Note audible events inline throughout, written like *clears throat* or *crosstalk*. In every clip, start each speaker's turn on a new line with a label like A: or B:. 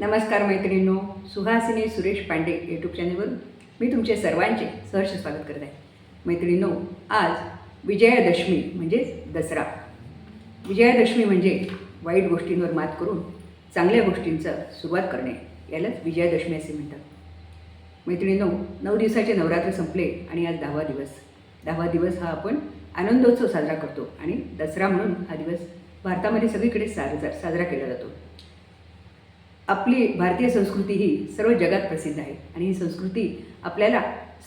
A: नमस्कार मैत्रिणींनो सुहासिनी सुरेश पांडे यूट्यूब चॅनलवरून मी तुमचे सर्वांचे सहर्ष स्वागत करत आहे. मैत्रिणींनो आज विजयादशमी म्हणजेच दसरा. विजयादशमी म्हणजे वाईट गोष्टींवर मात करून चांगल्या गोष्टींचं सुरुवात करणे यालाच विजयादशमी असे म्हणतात. मैत्रिणींनो नऊ दिवसाचे नवरात्र संपले आणि आज दहावा दिवस. दहावा दिवस हा आपण आनंदोत्सव साजरा करतो आणि दसरा म्हणून हा दिवस भारतामध्ये सगळीकडे साजरा साजरा केला जातो. आपली भारतीय संस्कृती ही सर्व जगात प्रसिद्ध आहे. आणि ही संस्कृती आपल्याला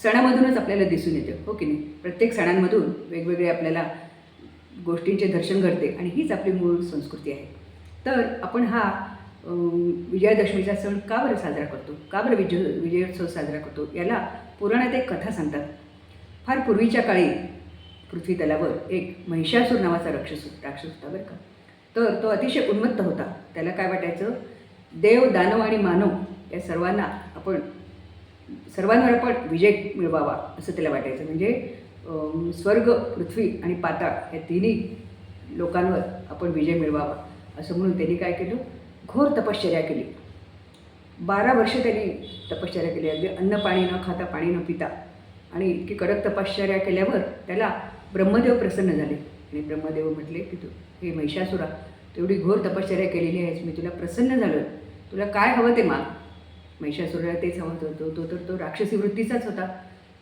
A: सणामधूनच आपल्याला दिसून येते. हो की नाही? प्रत्येक सणांमधून वेगवेगळे आपल्याला गोष्टींचे दर्शन घडते आणि हीच आपली मूळ संस्कृती आहे. तर आपण हा विजयादशमीचा सण का बरं साजरा करतो? का बरं विजय विजयोत्सव साजरा करतो? याला पुराणात एक कथा सांगतात. फार पूर्वीच्या काळी पृथ्वी तलावर एक महिषासूर नावाचा राक्षस राक्षस होता बरं का? तर तो अतिशय उन्मत्त होता. त्याला काय वाटायचं? देव दानव आणि मानव या सर्वांना आपण सर्वांवर आपण विजय मिळवावा असं त्याला वाटायचं. म्हणजे स्वर्ग पृथ्वी आणि पाताळ या तिन्ही लोकांवर आपण विजय मिळवावा असं म्हणून त्यांनी काय केलं? घोर तपश्चर्या केली. बारा वर्ष त्यांनी तपश्चर्या केली अगदी अन्न पाणी न खाता पाणी न पिता. आणि इतकी कडक तपश्चर्या केल्यावर त्याला ब्रह्मदेव प्रसन्न झाले. आणि ब्रह्मदेव म्हटले की तू हे महिषासुरा तेवढी एवढी घोर तपश्चर्या केलेली आहेस. मी तुला प्रसन्न झालो तुला काय हवं ते माग. महिषासुराला तेच हवं होतं. तो तो तर तो राक्षसी वृत्तीचाच होता.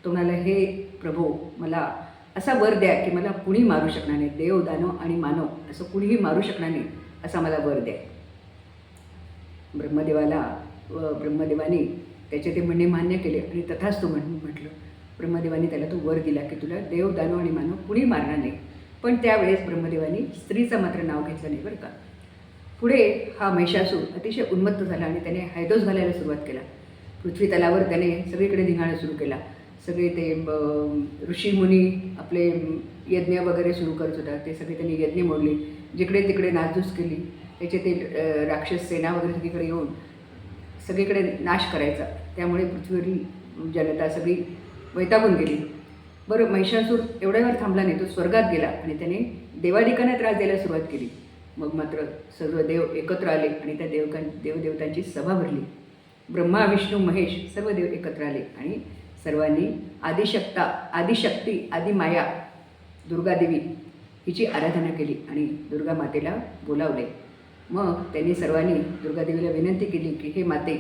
A: तो म्हणाला हे प्रभू मला असा वर द्या की मला कुणी मारू शकणार नाही. देव दानव आणि मानव असं कुणीही मारू शकणार नाही असा मला वर द्या. ब्रह्मदेवाला व ब्रह्मदेवाने त्याचे ते म्हणणे मान्य केले आणि तथाच तो म्हण म्हटलं ब्रह्मदेवाने त्याला तो वर दिला की तुला देव दानव आणि मानव कुणी मारणार नाही. पण त्यावेळेस ब्रह्मदेवाने स्त्रीचं मात्र नाव घेतलं नाही बरं का. पुढे हा महिषासूर अतिशय उन्मत्त झाला आणि त्याने हैदोस घालायला सुरुवात केला. पृथ्वी तलावर त्याने सगळीकडे निघाणं सुरू केला. सगळे ते अं, ऋषीमुनी आपले यज्ञ वगैरे सुरू करत होता. ते सगळे त्यांनी यज्ञ मोडले. जिकडे तिकडे नासधूस केली. त्याचे ते राक्षस सेना वगैरे सगळीकडे येऊन सगळीकडे नाश करायचा. त्यामुळे पृथ्वीवरील जनता सगळी वैतागून गेली. बरं महिषासूर एवढ्यावर थांबला नाही तो स्वर्गात गेला आणि त्याने देवाधिकांना त्रास द्यायला सुरुवात केली. मग मात्र सर्व देव एकत्र आले आणि त्या देवकां देवदेवतांची सभा भरली. ब्रह्मा विष्णू महेश सर्व देव एकत्र आले आणि सर्वांनी आदिशक्ता आदिशक्ती आदिमाया दुर्गादेवी हिची आराधना केली आणि दुर्गा मातेला बोलावले. मग त्यांनी सर्वांनी दुर्गादेवीला विनंती केली की हे माते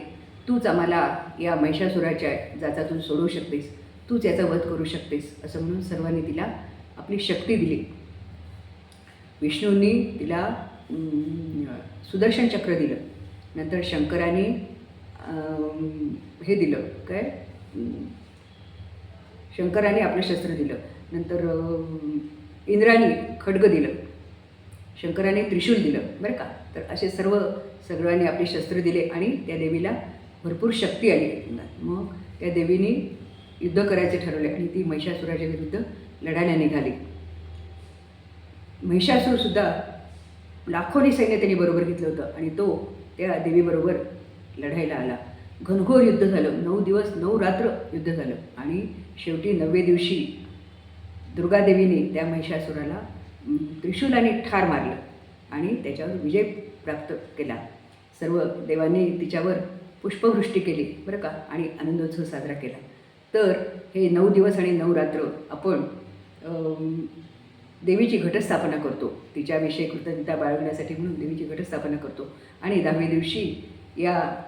A: तूच आम्हाला या महिषासुराच्या जाचातून सोडवू शकतेस. तूच याचा वध करू शकतेस असं म्हणून सर्वांनी तिला आपली शक्ती दिली. विष्णूंनी तिला सुदर्शन चक्र दिलं. नंतर शंकराने हे दिलं काय? शंकराने आपलं शस्त्र दिलं. नंतर इंद्राने खड्ग दिलं. शंकराने त्रिशूल दिलं बरं का? तर असे सर्व सगळ्यांनी आपले शस्त्र दिले आणि त्या देवीला भरपूर शक्ती आली. मग त्या देवीने युद्ध करायचे ठरवले आणि ती महिषासुराच्या विरुद्ध लढायला निघाली. महिषासूरसुद्धा लाखोनी सैन्य त्यांनी बरोबर घेतलं होतं आणि तो त्या देवीबरोबर लढायला आला. घनघोर युद्ध झालं. नऊ दिवस नऊ रात्र युद्ध झालं आणि शेवटी नववे दिवशी दुर्गादेवीने त्या महिषासुराला त्रिशूलाने ठार मारलं आणि त्याच्यावर विजय प्राप्त केला. सर्व देवांनी तिच्यावर पुष्पवृष्टी केली बरं का? आणि आनंदोत्सव साजरा केला. तर हे नऊ दिवस आणि नऊ रात्र आपण देवीची घटस्थापना करतो. तिच्याविषयी कृतज्ञता बाळगण्यासाठी म्हणून देवीची घटस्थापना करतो. आणि दहाव्या दिवशी या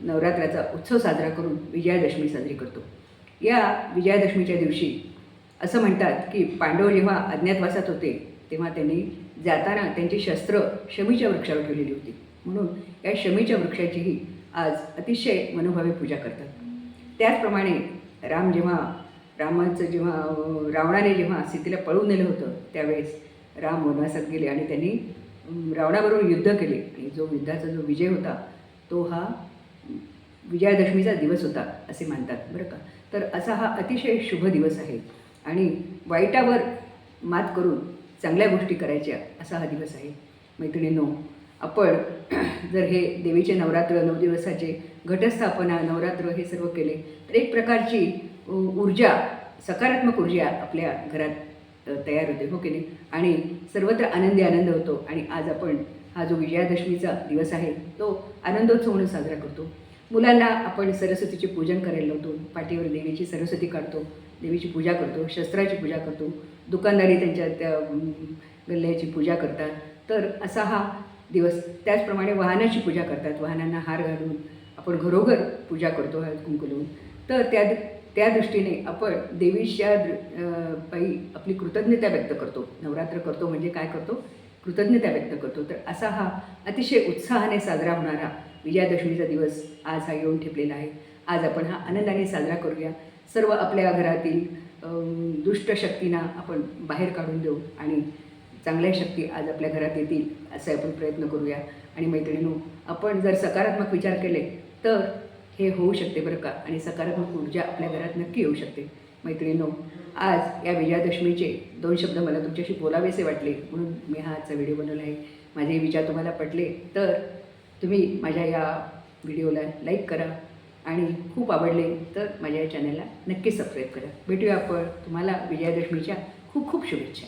A: नवरात्राचा उत्सव साजरा करून विजयादशमी साजरी करतो. या विजयादशमीच्या दिवशी असं म्हणतात की पांडव जेव्हा अज्ञातवासात होते तेव्हा त्यांनी जाताना त्यांची शस्त्र शमीच्या वृक्षावर ठेवलेली होती. म्हणून या शमीच्या वृक्षाचीही आज अतिशय मनोभावे पूजा करतात. त्याचप्रमाणे राम जेव्हा रामाचं जेव्हा रावणाने जेव्हा सीतेला पळून नेलं होतं त्यावेळेस राम वनवासात गेले आणि त्यांनी रावणाबरोबर युद्ध केले. आणि जो युद्धाचा जो विजय होता तो हा विजयादशमीचा दिवस होता असे मानतात बरं का? तर असा हा अतिशय शुभ दिवस आहे. आणि वाईटावर मात करून चांगल्या गोष्टी करायच्या असा हा दिवस आहे. मैत्रिणींनो आपण *clears throat* जर हे देवीचे नवरात्र नऊ दिवसाचे घटस्थापना नवरात्र हे सर्व केले तर एक प्रकारची ऊर्जा सकारात्मक ऊर्जा आपल्या घरात तयार होते हो की नाही? आणि सर्वत्र आनंदी आनंद होतो. आणि आज आपण हा जो विजयादशमीचा दिवस आहे तो आनंदोत्सव म्हणून साजरा करतो. मुलांना आपण सरस्वतीचे पूजन करायला लावतो पाठीवर देवीची सरस्वती काढतो देवीची पूजा करतो शस्त्राची पूजा करतो दुकानदारी त्यांच्या त्या गल्ल्याची पूजा करतात. तर असा हा दिवस. त्याचप्रमाणे वाहनाची पूजा करतात. वाहनांना हार घालून आपण घरोघर पूजा करतो हळद कुंकू लावून. तर त्या त्या दृष्टीने आपण देवीच्या पायी आपली कृतज्ञता व्यक्त करतो. नवरात्र करतो म्हणजे काय करतो? कृतज्ञता व्यक्त करतो. तर असा हा अतिशय उत्साहाने साजरा होणारा विजयादशमीचा दिवस आज हा येऊन ठेपलेला आहे. आज आपण हा आनंदाने साजरा करूया. सर्व आपल्या घरातील दुष्ट शक्तींना आपण बाहेर काढून देऊ आणि चांगल्या शक्ती आज आपल्या घरात येतील असे आपण प्रयत्न करूया. आणि मैत्रिणींनो आपण जर सकारात्मक विचार केले तर हे होऊ शकते बरं का? आणि सकारात्मक ऊर्जा आपल्या घरात नक्की येऊ शकते. मैत्रिणीनो आज या विजयादशमीचे दोन शब्द मला तुमच्याशी बोलावेसे वाटले म्हणून मी हा आजचा व्हिडिओ बनवला आहे. माझे विचार तुम्हाला पटले तर तुम्ही माझ्या या व्हिडिओला लाईक करा. आणि खूप आवडले तर माझ्या या चॅनलला नक्की सबस्क्राईब करा. भेटूया आपण तुम्हाला विजयादशमीच्या खूप खूप शुभेच्छा.